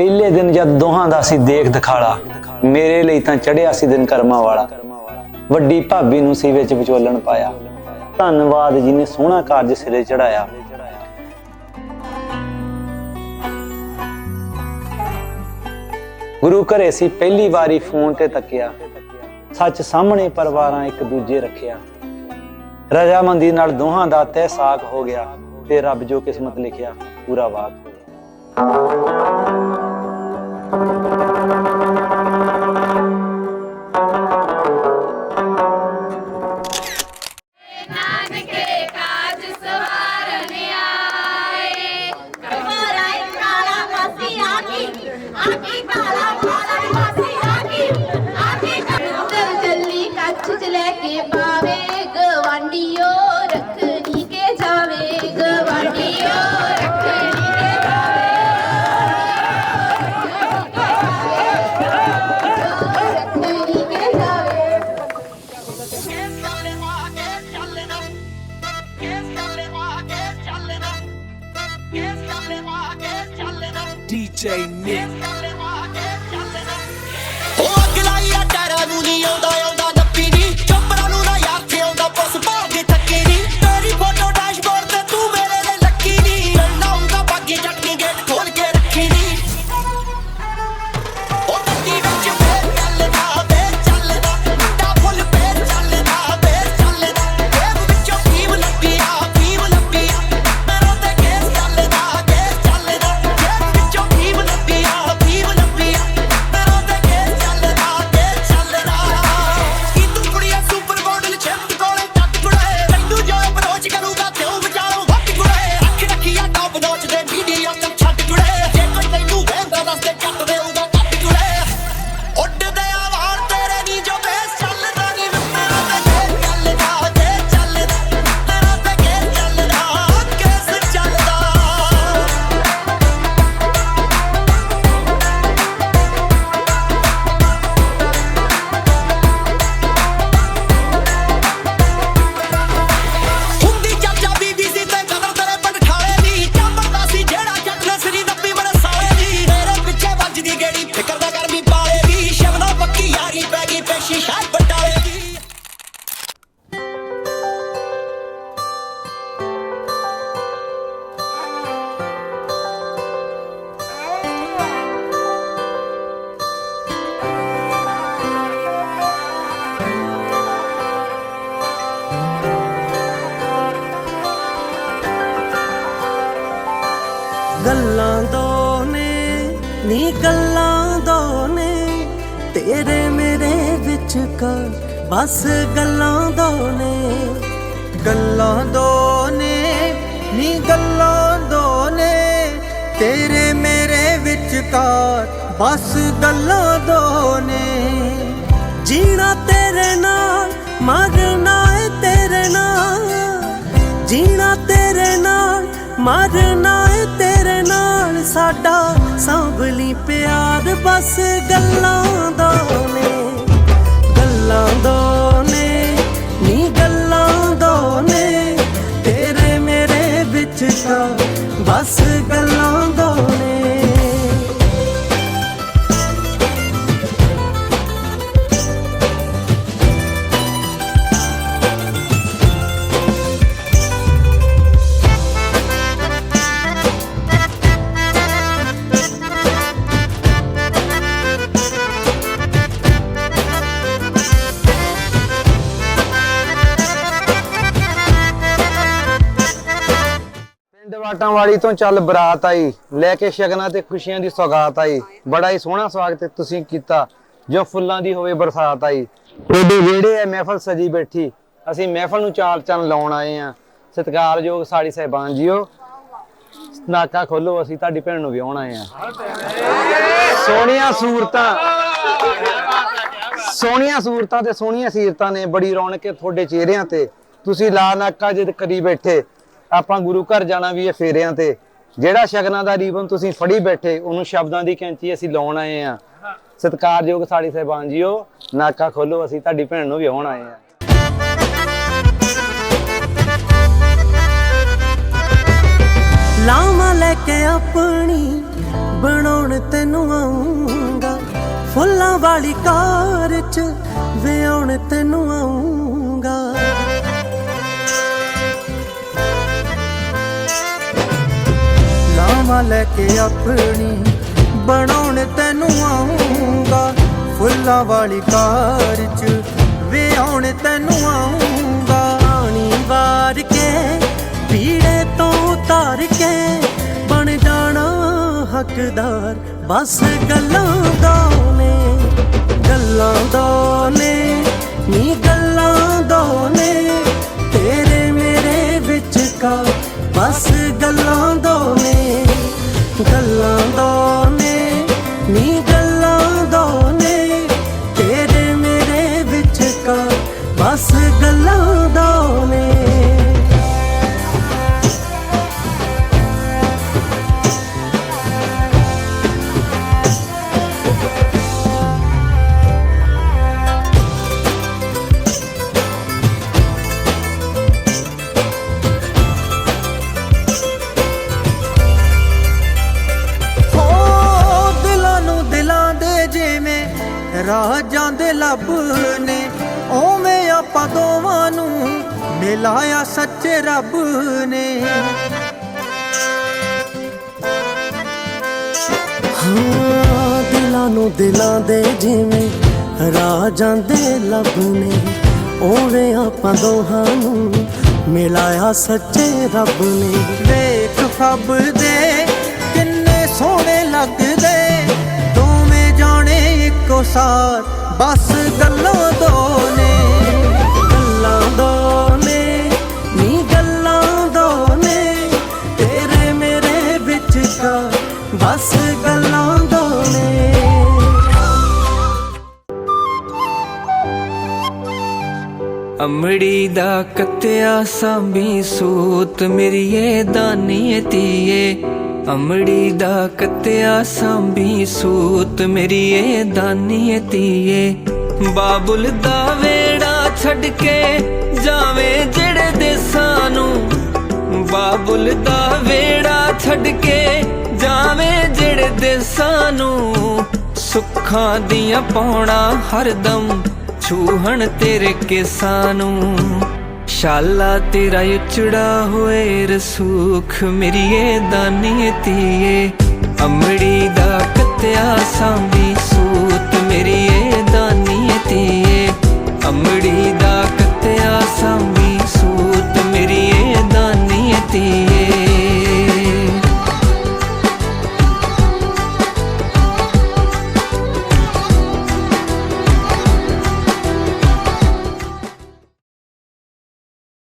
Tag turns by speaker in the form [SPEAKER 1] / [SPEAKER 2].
[SPEAKER 1] ਪਹਿਲੇ ਦਿਨ ਜਦ ਦੋਹਾਂ ਦਾ ਸੀ ਦੇਖ ਦਿਖਾਲਾ, ਮੇਰੇ ਲਈ ਤਾਂ ਚੜਿਆ ਸੀ ਦਿਨ ਕਰਮਾਂ ਵਾਲਾ। ਵੱਡੀ ਭਾਬੀ ਨੂੰ ਸੀ ਵਿੱਚ ਵਿਚੋਲਣ ਪਾਇਆ। ਧੰਨਵਾਦ ਜਿਹਨੇ ਸੋਹਣਾ ਕਾਰਜ ਸਿਰੇ ਚੜਾਇਆ। ਗੁਰੂ ਘਰੇ ਸੀ ਪਹਿਲੀ ਵਾਰੀ ਫੋਨ ਤੇ ਤੱਕਿਆ। ਸੱਚ ਸਾਹਮਣੇ ਪਰਿਵਾਰਾਂ ਇੱਕ ਦੂਜੇ ਰੱਖਿਆ। ਰਜਾਮੰਦੀ ਨਾਲ ਦੋਹਾਂ ਦਾ ਤਹਿ ਸਾਖ ਹੋ ਗਿਆ ਤੇ ਰੱਬ ਜੋ ਕਿਸਮਤ ਲਿਖਿਆ, ਪੂਰਾ ਵਾਕ। ਹੋ ਗਿਆ
[SPEAKER 2] DJ Nick.
[SPEAKER 3] ਉਹ ਅਗਲਾਈ ਆ ਟਾਰਾ ਨੂੰ ਨਹੀਂ ਆਉਂਦਾ ਨੀ
[SPEAKER 4] ਗੱਲਾਂ ਦੋਨੇ ਤੇਰੇ ਮੇਰੇ ਵਿੱਚ ਕਾ ਬਸ ਗੱਲਾਂ ਦੋਨੇ ਗੱਲਾਂ ਦੋ ਨੀ ਗੱਲਾਂ ਦੋ ਤੇਰੇ ਮੇਰੇ ਵਿੱਚ ਕਾ ਬਸ ਗੱਲਾਂ ਦੋਨੇ ਜੀਣਾ ਤੇਰੇ ਨਾਲ, ਮਰਨਾ ਏ ਤੇਰੇ ਨਾਲ। ਜੀਣਾ ਤੇਰੇ ਨਾਲ, ਮਰਨਾ ਏ ਤੇਰੇ ਨਾਲ ਸਾਡਾ ਸਾਂਭਲੀ ਪਿਆਰ, ਬਸ ਗੱਲਾਂ ਦੋ ਨੇ ਗੱਲਾਂ ਦੋ ਨੇ ਨੀ ਗੱਲਾਂ ਦੋ ਨੇ ਤੇਰੇ ਮੇਰੇ ਵਿੱਚ ਤਾਂ ਬਸ ਗੱਲਾਂ
[SPEAKER 1] ਪਿੰਡ ਵਾਲੀ ਤੋਂ ਚੱਲ ਬਰਾਤ ਆਈ, ਲੈ ਕੇ ਸ਼ਗਨਾਂ ਤੇ ਖੁਸ਼ੀਆਂ ਦੀ ਸੌਗਾਤ ਆਈ। ਬੜਾ ਹੀ ਸੋਹਣਾ ਸਵਾਗਤ ਤੁਸੀਂ ਕੀਤਾ, ਜੋ ਫੁੱਲਾਂ ਦੀ ਹੋਵੇ ਬਰਸਾਤ ਆਈ। ਤੁਹਾਡੇ ਵਿਹੜੇ ਐ ਮਹਿਫਲ ਸਜੀ ਬੈਠੀ, ਅਸੀਂ ਮਹਿਫਲ ਨੂੰ ਚਾਲ ਚੰਨ ਲਾਉਣ ਆਏ ਆ। ਸਤਿਕਾਰਯੋਗ ਸਾੜੀ ਸਹਿਬਾਨ ਜੀਓ, ਨਾਕਾ ਖੋਲੋ, ਅਸੀਂ ਤੁਹਾਡੀ ਭੈਣ ਨੂੰ ਵਿਆਹਣ ਆਏ ਆ। ਸੋਹਣੀਆਂ ਸੂਰਤਾਂ ਸੋਹਣੀਆਂ ਸੂਰਤਾਂ ਤੇ ਸੋਹਣੀਆਂ ਸੀਰਤਾਂ ਨੇ ਬੜੀ ਰੌਣਕ ਹੈ ਤੁਹਾਡੇ ਚਿਹਰਿਆਂ ਤੇ। ਤੁਸੀਂ ਲਾ ਨਾਕਾ ਜਿੱਦ ਕਰੀ ਬੈਠੇ ਆਪਾਂ ਗੁਰੂ ਘਰ ਜਾਣਾ ਵੀ ਹੈ ਫੇਰਿਆਂ ਤੇ। ਜਿਹੜਾ ਸ਼ਗਨਾਂ ਦਾ ਰੀਬਨ ਤੁਸੀਂ ਫੜੀ ਬੈਠੇ, ਉਹਨੂੰ ਸ਼ਬਦਾਂ ਦੀ ਕੈਂਚੀ ਅਸੀਂ ਲਾਉਣ ਆਏ ਆ ਸਤਿਕਾਰਯੋਗ ਸਾੜੀ ਸਾਹਿਬਾਨ ਜੀਓ, ਨਾਕਾ ਖੋਲੋ, ਅਸੀਂ ਤੁਹਾਡੀ ਭੈਣ ਨੂੰ ਵਿਆਹਣ ਆਏ ਆ
[SPEAKER 4] ਲਾਵਾਂ ਲੈ ਕੇ ਆਪਣੀ, ਬਣਾਉਣ ਵਿਆਉਣ ਤੈਨੂੰ ਆਉਂਗਾ ਫੁੱਲਾਂ ਵਾਲੀ ਕਾਰ 'ਚ ਵਿਆਉਣ ਤੈਨੂੰ ਆਉਂਗਾ ਲਾਵਾਂ ਲੈ ਕੇ ਆਪਣੀ ਬਣਾਉਣ ਤੈਨੂੰ ਆਉਂਗਾ ਫੁੱਲਾਂ ਵਾਲੀ ਕਾਰ 'ਚ ਵਿਆਉਣ ਤੈਨੂੰ ਆਉਂਗਾ ਆਣੀ ਵਾਰ ਕੇ, ਪੀੜੇ ਤੋਂ ਉਤਾਰ ਕੇ ਬਣ ਜਾਣਾ ਹੱਕਦਾਰ। ਬਸ ਗੱਲਾਂ ਦਾ ਨੇ ਗੱਲਾਂ ਦਾ ਬਸ ਗੱਲਾਂ ਦਾ ਨੇ। ਹੋ ਦਿਲਾਂ ਨੂੰ ਦਿਲਾਂ ਦੇ ਜਿਵੇਂ ਰਾਜਾਂ ਦੇ ਲੱਭ ਮਿਲਾਇਆ ਸੱਚੇ ਰੱਬ ਨੇ। ਹਾਂ, ਦਿਲਾਂ ਨੂੰ ਦਿਲਾਂ ਦੇ ਜਿਵੇਂ ਰਾਜਾਂ ਦੇ ਲੱਭ ਓਵੇਂ ਆਪਾਂ ਦੋਹਾਂ ਨੂੰ ਮਿਲਾਇਆ ਸੱਚੇ ਰੱਬ ਨੇ। ਵੇਖ ਫੱਬ ਦੇ ਕਿੰਨੇ ਸੋਹਣੇ ਲੱਗਦੇ। ਦੋਵੇਂ ਜਾਣੇ ਇੱਕੋ ਸਾਰ, ਬਸ ਗੱਲਾਂ ਦੋ ਨੇ।
[SPEAKER 5] ਅਮੜੀ ਦਾ ਕੱਤਿਆ ਸਾਂਭੀ, ਸੂਤ ਮੇਰੀਏ ਦਾਨੀਏ ਧੀਏ। ਅਮੜੀ ਦਾ ਕੱਤਿਆ ਸਾਂਭੀ, ਸੂਤ ਮੇਰੀਏ ਦਾਨੀਏ ਧੀਏ। ਬਾਬੁਲ ਦਾ ਵੇੜਾ ਛੱਡ ਕੇ ਜਾਵੇ ਜਿਹੜੇ ਦੇਸਾਂ ਨੂੰ। ਬਾਬੁਲ ਦਾ ਵੇੜਾ ਛੱਡ ਕੇ ਜਾਵੇ ਜਿਹੜੇ ਦੇਸਾਂ ਨੂੰ। ਸੁੱਖਾਂ ਦੀਆਂ ਪਾਉਣਾ ਹਰਦਮ ਛੂਹਣ ਤੇਰੇ ਕੇਸਾਂ ਨੂੰ। ਸ਼ਾਲਾ ਤੇਰਾ ਉਚੜਾ ਹੋਏ ਰਸੂਖ ਮੇਰੀਏ ਦਾਨੀ ਧੀਏ। ਅਮੜੀ ਦਾ ਕੱਤਿਆ ਸਾਂਭੀ ਸੂਤ ਮੇਰੀਏ ਦਾਨੀ ਧੀਏ। ਅਮੜੀ ਦਾ ਕੱਤਿਆ ਸਾਂਭੀ